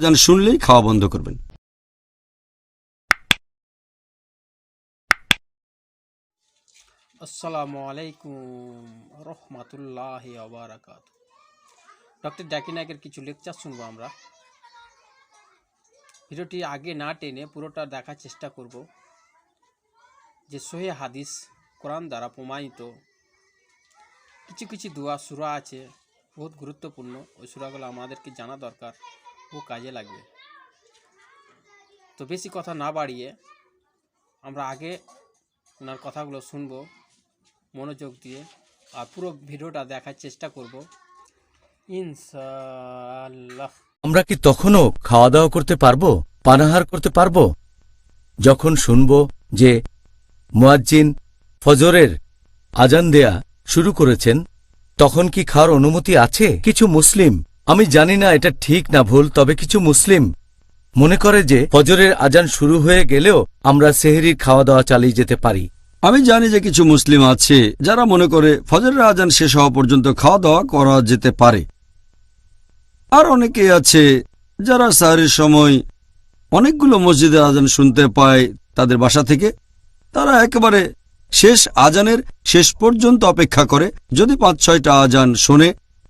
আজান শুনলেই খাওয়া বন্ধ করবেন। আসসালামু আলাইকুম রহমাতুল্লাহ আবরাকাত ডক্টর জাকির নায়কের কিছু লেকচার শুনব আমরা। ভিডিওটি আগে না টেনে পুরোটা দেখার চেষ্টা করব। যে সোহে হাদিস কোরআন দ্বারা প্রমাণিত। কিছু কিছু দোয়া সুরা আছে, বহুত গুরুত্বপূর্ণ। ওই সুরাগুলো আমাদেরকে জানা দরকার। ও কাজে লাগবে। তো বেশি কথা না বাড়িয়ে আমরা আগে ওনার কথাগুলো শুনব, মনোযোগ দিয়ে, আর পুরো ভিডিওটা দেখার চেষ্টা করব। ইনশাআল্লাহ। আমরা কি তখনও খাওয়া দাওয়া করতে পারব, পানাহার করতে পারব? যখন শুনব যে মুয়াজ্জিন ফজরের আজান দেয়া শুরু করেছেন, তখন কি খাওয়ার অনুমতি আছে? কিছু মুসলিম আমি জানি না এটা ঠিক না ভুল, তবে কিছু মুসলিম মনে করে যে ফজরের আজান শুরু হয়ে গেলেও আমরা সেহরির খাওয়া দাওয়া চালিয়ে যেতে পারি। আমি জানি যে কিছু মুসলিম আছে যারা মনে করে ফজরের আজান শেষ হওয়া পর্যন্ত খাওয়া দাওয়া করা যেতে পারে। আর অনেকে আছে যারা সাহারির সময় অনেকগুলো মসজিদের আজান শুনতে পায় তাদের বাসা থেকে। তারা একেবারে শেষ আজানের শেষ পর্যন্ত অপেক্ষা করে, যদি পাঁচ ছয়টা আজান শোনে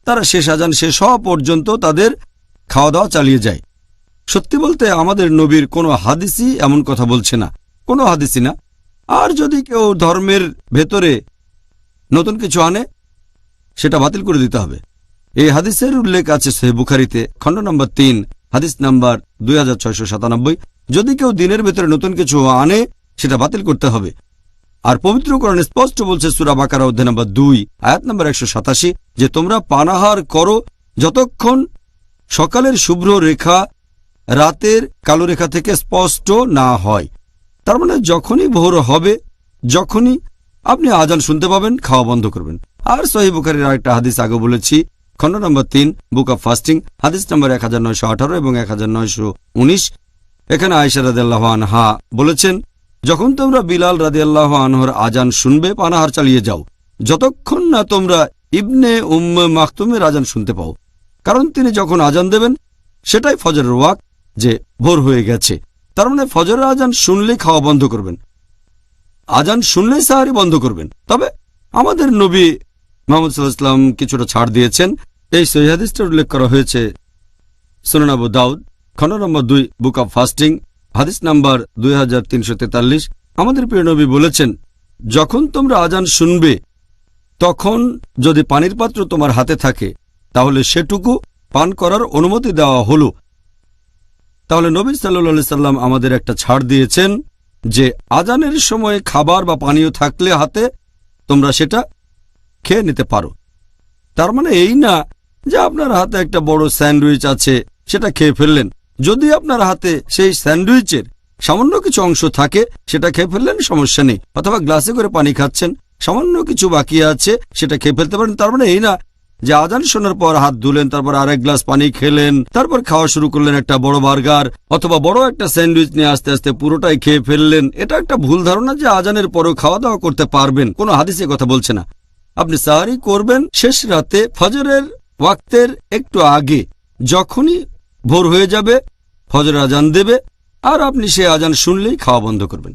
তারা শেষ আজান শেষ হওয়া পর্যন্ত তাদের খাওয়া দাওয়া চালিয়ে যায়। সত্যি বলতে আমাদের নবীর কোনো হাদিসই এমন কথা বলছে না। কোনো হাদিসই না। আর যদি কেউ ধর্মের ভেতরে নতুন কিছু আনে, সেটা বাতিল করে দিতে হবে। এই হাদিসের উল্লেখ আছে সে বুখারিতে, খণ্ড নম্বর তিন, হাদিস নাম্বার দুই যদি কেউ দিনের ভেতরে নতুন কিছু আনে, সেটা বাতিল করতে হবে। আর পবিত্রকরণ স্পষ্ট বলছে সুরা বাকারা অধ্যায় নম্বর দুই, আয়াত নম্বর একশো সাতাশি, যে তোমরা পানাহার করো যতক্ষণ সকালের শুভ্র রেখা রাতের কালো রেখা থেকে স্পষ্ট না হয়। তার মানে যখনই ভোর হবে, যখনই আপনি আজান শুনতে পাবেন, খাওয়া বন্ধ করবেন। আর সহি বুখারির আরেকটা হাদিস আগে বলেছি, খণ্ড নম্বর তিন, বুক অব ফাস্টিং, হাদিস নম্বর এক হাজার নয়শো আঠারো এবং এক হাজার নয়শো উনিশ। এখানে আয়সা রাদিয়াল্লাহু আনহা বলেছেন যখন তোমরা বিলাল রাদিয়াল্লাহু আনহর আজান শুনবে, পানাহার চালিয়ে যাও। যতক্ষণ না তোমরা ইবনে উম্মে মাকতুমের আজান শুনতে পাও। কারণ তিনি যখন আজান দেবেন, সেটাই ফজরের ওয়াক যে ভোর হয়ে গেছে। তার মানে ফজরের আজান শুনলেই খাওয়া বন্ধ করবেন। আজান শুনলেই সাহারি বন্ধ করবেন। তবে আমাদের নবী মোহাম্মদ সাল্লাহাম কিছুটা ছাড় দিয়েছেন। এই সহিহাদিসটা উল্লেখ করা হয়েছে সুনান আবু দাউদ খণ্ড নম্বর দুই, বুক অব ফাস্টিং। হাদিস নাম্বার দুই হাজার তিনশো তেতাল্লিশ। আমাদের প্রিয় নবী বলেছেন, যখন তোমরা আজান শুনবে, তখন যদি পানির পাত্র তোমার হাতে থাকে, তাহলে সেটুকু পান করার অনুমতি দেওয়া হলো। তাহলে নবী সাল্লা সাল্লাম আমাদের একটা ছাড় দিয়েছেন যে আজানের সময় খাবার বা পানীয় থাকলে হাতে তোমরা সেটা খেয়ে নিতে পারো। তার মানে এই না যে আপনার হাতে একটা বড় স্যান্ডউইচ আছে, সেটা খেয়ে ফেললেন। যদি আপনার হাতে সেই স্যান্ডউইচের সামান্য কিছু অংশ থাকে, সেটা খেয়ে ফেললেন, সমস্যা নেই। অথবা গ্লাসে করে পানি খাচ্ছেন, সামান্য কিছু বাকি আছে, সেটা খেয়ে ফেলতে পারেন। তার মানে এই না যে আজান শোনার পর হাত ধুলেন, তারপর আরেক গ্লাস পানি খেলেন, তারপর খাওয়া শুরু করলেন একটা বড় বার্গার, অথবা বড় একটা স্যান্ডউইচ নিয়ে আস্তে আস্তে পুরোটাই খেয়ে ফেললেন। এটা একটা ভুল ধারণা যে আজানের পরেও খাওয়া দাওয়া করতে পারবেন। কোনো হাদিসে কথা বলছে না। আপনি সাহারি করবেন শেষ রাতে ফজরের ওয়াক্তের একটু আগে, যখনই ভোর হয়ে যাবে ফজর আজান দেবে আর আপনি সে আজান শুনলেই খাওয়া বন্ধ করবেন।